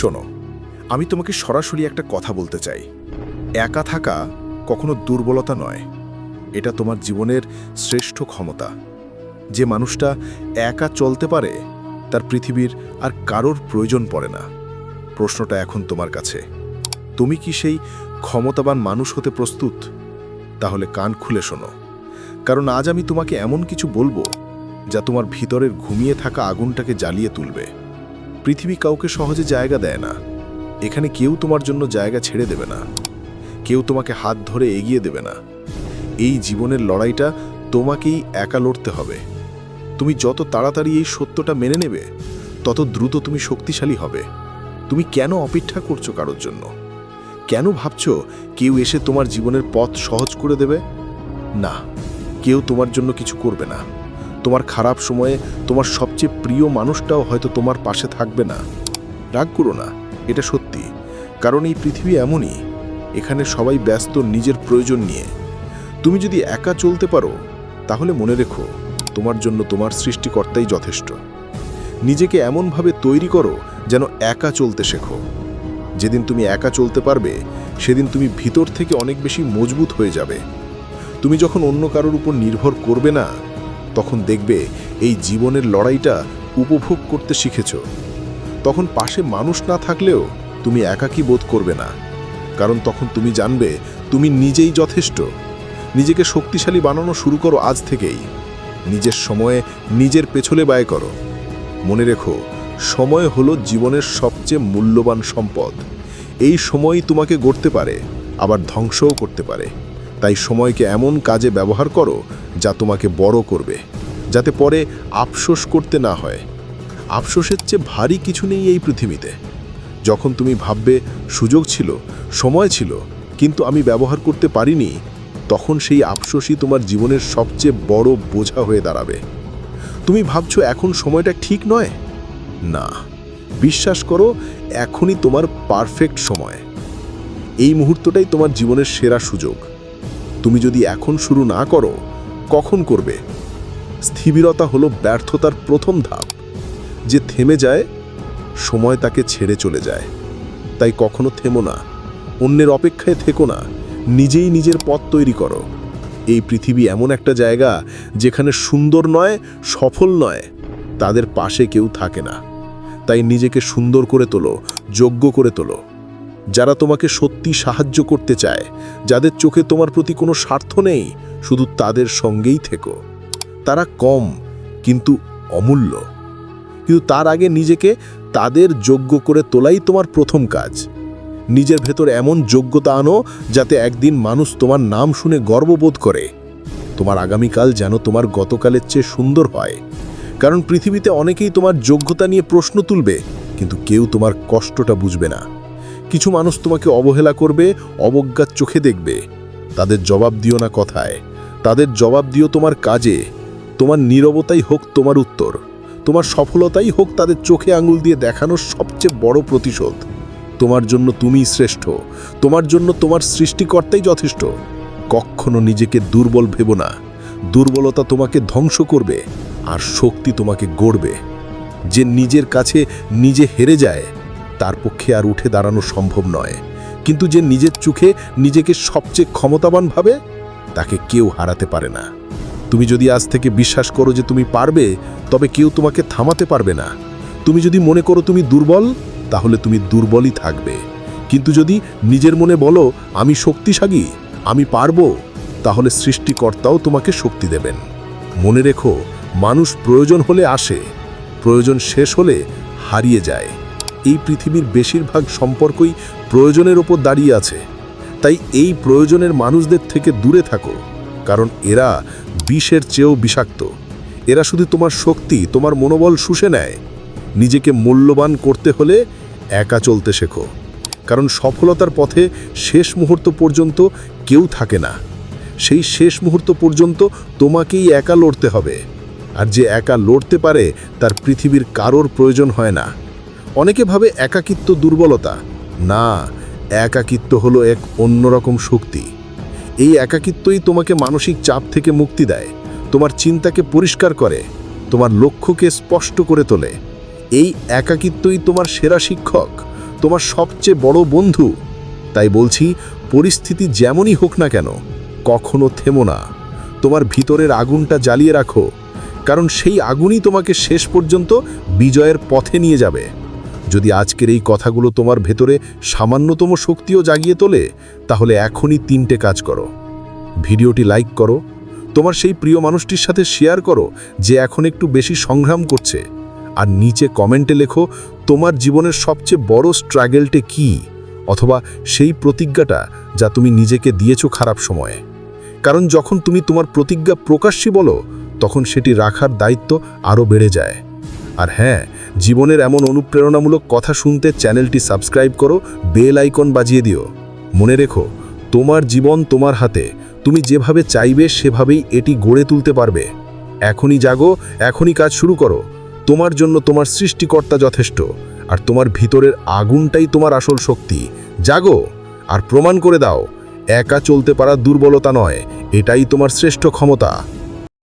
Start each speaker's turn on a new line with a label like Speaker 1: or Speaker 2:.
Speaker 1: শোনো, আমি তোমাকে সরাসরি একটা কথা বলতে চাই। একা থাকা কখনো দুর্বলতা নয়। এটা তোমার জীবনের শ্রেষ্ঠ ক্ষমতা। যে মানুষটা একা চলতে পারে, তার পৃথিবীর আর কারোর প্রয়োজন পড়ে না। প্রশ্নটা এখন তোমার কাছে। তুমি কি সেই ক্ষমতাবান মানুষ হতে প্রস্তুত? তাহলে কান খুলে শোনো। কারণ আজ আমি তোমাকে এমন কিছু বলব, যা তোমার ভিতরের ঘুমিয়ে থাকা আগুনটাকে জ্বালিয়ে তুলবে। পৃথিবী কাউকে সহজে জায়গা দেয় না। এখানে কেউ তোমার জন্য জায়গা ছেড়ে দেবে না। কেউ তোমাকে হাত ধরে এগিয়ে দেবে না। এই জীবনের লড়াইটা তোমাকেই একা লড়তে হবে। তুমি যত তাড়াতাড়ি এই সত্যটা মেনে নেবে, তত দ্রুত তুমি শক্তিশালী হবে। তুমি কেন অপেক্ষা করছ কারোর জন্য? কেন ভাবছ কেউ এসে তোমার জীবনের পথ সহজ করে দেবে? না, কেউ তোমার জন্য কিছু করবে না। তোমার খারাপ সময়ে তোমার সবচেয়ে প্রিয় মানুষটাও হয়তো তোমার পাশে থাকবে না। রাগ করো না, এটা সত্যি। কারণ এই পৃথিবী এমনই, এখানে সবাই ব্যস্ত নিজের প্রয়োজন নিয়ে। তুমি যদি একা চলতে পারো, তাহলে মনে রেখো, তোমার জন্য তোমার সৃষ্টিকর্তাই যথেষ্ট। নিজেকে এমনভাবে তৈরি করো যেন একা চলতে শেখো। যেদিন তুমি একা চলতে পারবে, সেদিন তুমি ভিতর থেকে অনেক বেশি মজবুত হয়ে যাবে। তুমি যখন অন্য কারোর উপর নির্ভর করবে না তখন দেখবে এই জীবনের লড়াইটা উপভোগ করতে শিখেছ। তখন পাশে মানুষ না থাকলেও তুমি একাকী বোধ করবে না। কারণ তখন তুমি জানবে তুমি নিজেই যথেষ্ট। নিজেকে শক্তিশালী বানানো শুরু করো আজ থেকেই। নিজের সময়ে নিজের পেছলে ব্যয় করো। মনে রেখো, সময় হলো জীবনের সবচেয়ে মূল্যবান সম্পদ। এই সময়ই তোমাকে গড়তে পারে, আবার ধ্বংসও করতে পারে। তাই সময়কে এমন কাজে ব্যবহার করো যা তোমাকে বড় করবে, যাতে পরে আফসোস করতে না হয়। আফসোসের চেয়ে ভারী কিছু নেই এই পৃথিবীতে। যখন তুমি ভাববে সুযোগ ছিল, সময় ছিল, কিন্তু আমি ব্যবহার করতে পারিনি, তখন সেই আফসোসই তোমার জীবনের সবচেয়ে বড় বোঝা হয়ে দাঁড়াবে। তুমি ভাবছ এখন সময়টা ঠিক নয়? না। বিশ্বাস করো, এখনই তোমার পারফেক্ট সময়। এই মুহূর্তটাই তোমার জীবনের সেরা সুযোগ। তুমি যদি এখন শুরু না করো, কখন করবে? স্থিবিরতা হলো ব্যর্থতার প্রথম ধাপ। যে থেমে যায়, সময় তাকে ছেড়ে চলে যায়। তাই কখনো থেমো না, অন্যের অপেক্ষায় থেকো না, নিজেই নিজের পথ তৈরি করো। এই পৃথিবী এমন একটা জায়গা যেখানে সুন্দর নয়, সফল নয়, তাদের পাশে কেউ থাকে না। তাই নিজেকে সুন্দর করে তোলো, যোগ্য করে তোলো। যারা তোমাকে সত্যি সাহায্য করতে চায়, যাদের চোখে তোমার প্রতি কোনো স্বার্থ নেই, শুধু তাদের সঙ্গেই থেকো। তারা কম, কিন্তু অমূল্য। কিন্তু তার আগে নিজেকে তাদের যোগ্য করে তোলাই তোমার প্রথম কাজ। নিজের ভেতর এমন যোগ্যতা আনো, যাতে একদিন মানুষ তোমার নাম শুনে গর্ববোধ করে। তোমার আগামীকাল যেন তোমার গতকালের চেয়ে সুন্দর হয়। কারণ পৃথিবীতে অনেকেই তোমার যোগ্যতা নিয়ে প্রশ্ন তুলবে, কিন্তু কেউ তোমার কষ্টটা বুঝবে না। কিছু মানুষ তোমাকে অবহেলা করবে, অবজ্ঞার চোখে দেখবে। তাদের জবাব দিও না কথায়। তাদের জবাব দিও তোমার কাজে। তোমার নীরবতাই হোক তোমার উত্তর। তোমার সফলতাই হোক তাদের চোখে আঙুল দিয়ে দেখানোর সবচেয়ে বড় প্রতিশোধ। তোমার জন্য তুমিই শ্রেষ্ঠ। তোমার জন্য তোমার সৃষ্টিকর্তাই যথেষ্ট। কখনো নিজেকে দুর্বল ভেবো না। দুর্বলতা তোমাকে ধ্বংস করবে, আর শক্তি তোমাকে গড়বে। যে নিজের কাছে নিজে হেরে যায় তার পক্ষে আর উঠে দাঁড়ানো সম্ভব নয়। কিন্তু যে নিজের চোখে নিজেকে সবচেয়ে ক্ষমতাবান ভাবে, তাকে কেউ হারাতে পারে না। তুমি যদি আজ থেকে বিশ্বাস করো যে তুমি পারবে, তবে কেউ তোমাকে থামাতে পারবে না। তুমি যদি মনে করো তুমি দুর্বল, তাহলে তুমি দুর্বলই থাকবে। কিন্তু যদি নিজের মনে বলো, আমি শক্তিশালী, আমি পারব, তাহলে সৃষ্টিকর্তাও তোমাকে শক্তি দেবেন। মনে রেখো, মানুষ প্রয়োজন হলে আসে, প্রয়োজন শেষ হলে হারিয়ে যায়। এই পৃথিবীর বেশিরভাগ সম্পর্কই প্রয়োজনের ওপর দাঁড়িয়ে আছে। তাই এই প্রয়োজনের মানুষদের থেকে দূরে থাকো, কারণ এরা বিষের চেয়েও বিষাক্ত। এরা শুধু তোমার শক্তি, তোমার মনোবল শুষে নেয়। নিজেকে মূল্যবান করতে হলে একা চলতে শেখো, কারণ সফলতার পথে শেষ মুহূর্ত পর্যন্ত কেউ থাকে না। সেই শেষ মুহূর্ত পর্যন্ত তোমাকেই একা লড়তে হবে। আর যে একা লড়তে পারে, তার পৃথিবীর কারোর প্রয়োজন হয় না। অনেকে ভাবে একাকিত্ব দুর্বলতা। না, একাকিত্ব হলো এক অন্যরকম শক্তি। এই একাকিত্বই তোমাকে মানসিক চাপ থেকে মুক্তি দেয়, তোমার চিন্তাকে পরিষ্কার করে, তোমার লক্ষ্যকে স্পষ্ট করে তোলে। এই একাকিত্বই তোমার সেরা শিক্ষক, তোমার সবচেয়ে বড় বন্ধু। তাই বলছি, পরিস্থিতি যেমনই হোক না কেন, কখনো থেমো না। তোমার ভিতরের আগুনটা জ্বালিয়ে রাখো, কারণ সেই আগুনই তোমাকে শেষ পর্যন্ত বিজয়ের পথে নিয়ে যাবে। যদি আজকের এই কথাগুলো তোমার ভেতরে সামান্যতম শক্তিও জাগিয়ে তোলে, তাহলে এখনই তিনটে কাজ করো। ভিডিওটি লাইক করো, তোমার সেই প্রিয় মানুষটির সাথে শেয়ার করো যে এখন একটু বেশি সংগ্রাম করছে, আর নিচে কমেন্টে লেখো তোমার জীবনের সবচেয়ে বড় স্ট্রাগেলটে কি, অথবা সেই প্রতিজ্ঞাটা যা তুমি নিজেকে দিয়েছ খারাপ সময়ে। কারণ যখন তুমি তোমার প্রতিজ্ঞা প্রকাশ্যই বলো, তখন সেটি রাখার দায়িত্ব আরও বেড়ে যায়। আর হ্যাঁ জীবনের এমন অনুপ্রেরণামূলক কথা শুনতে চ্যানেলটি সাবস্ক্রাইব করো, বেল আইকন বাজিয়ে দিও। মনে রেখো, তোমার জীবন তোমার হাতে, তুমি যেভাবে চাইবে সেভাবেই এটি গড়ে তুলতে পারবে। এখনই জাগো, এখনই কাজ শুরু করো। তোমার জন্য তোমার সৃষ্টিকর্তা যথেষ্ট, আর তোমার ভিতরের আগুনটাই তোমার আসল শক্তি। জাগো, আর প্রমাণ করে দাও, একা চলতে পারা দুর্বলতা নয়, এটাই তোমার শ্রেষ্ঠ ক্ষমতা।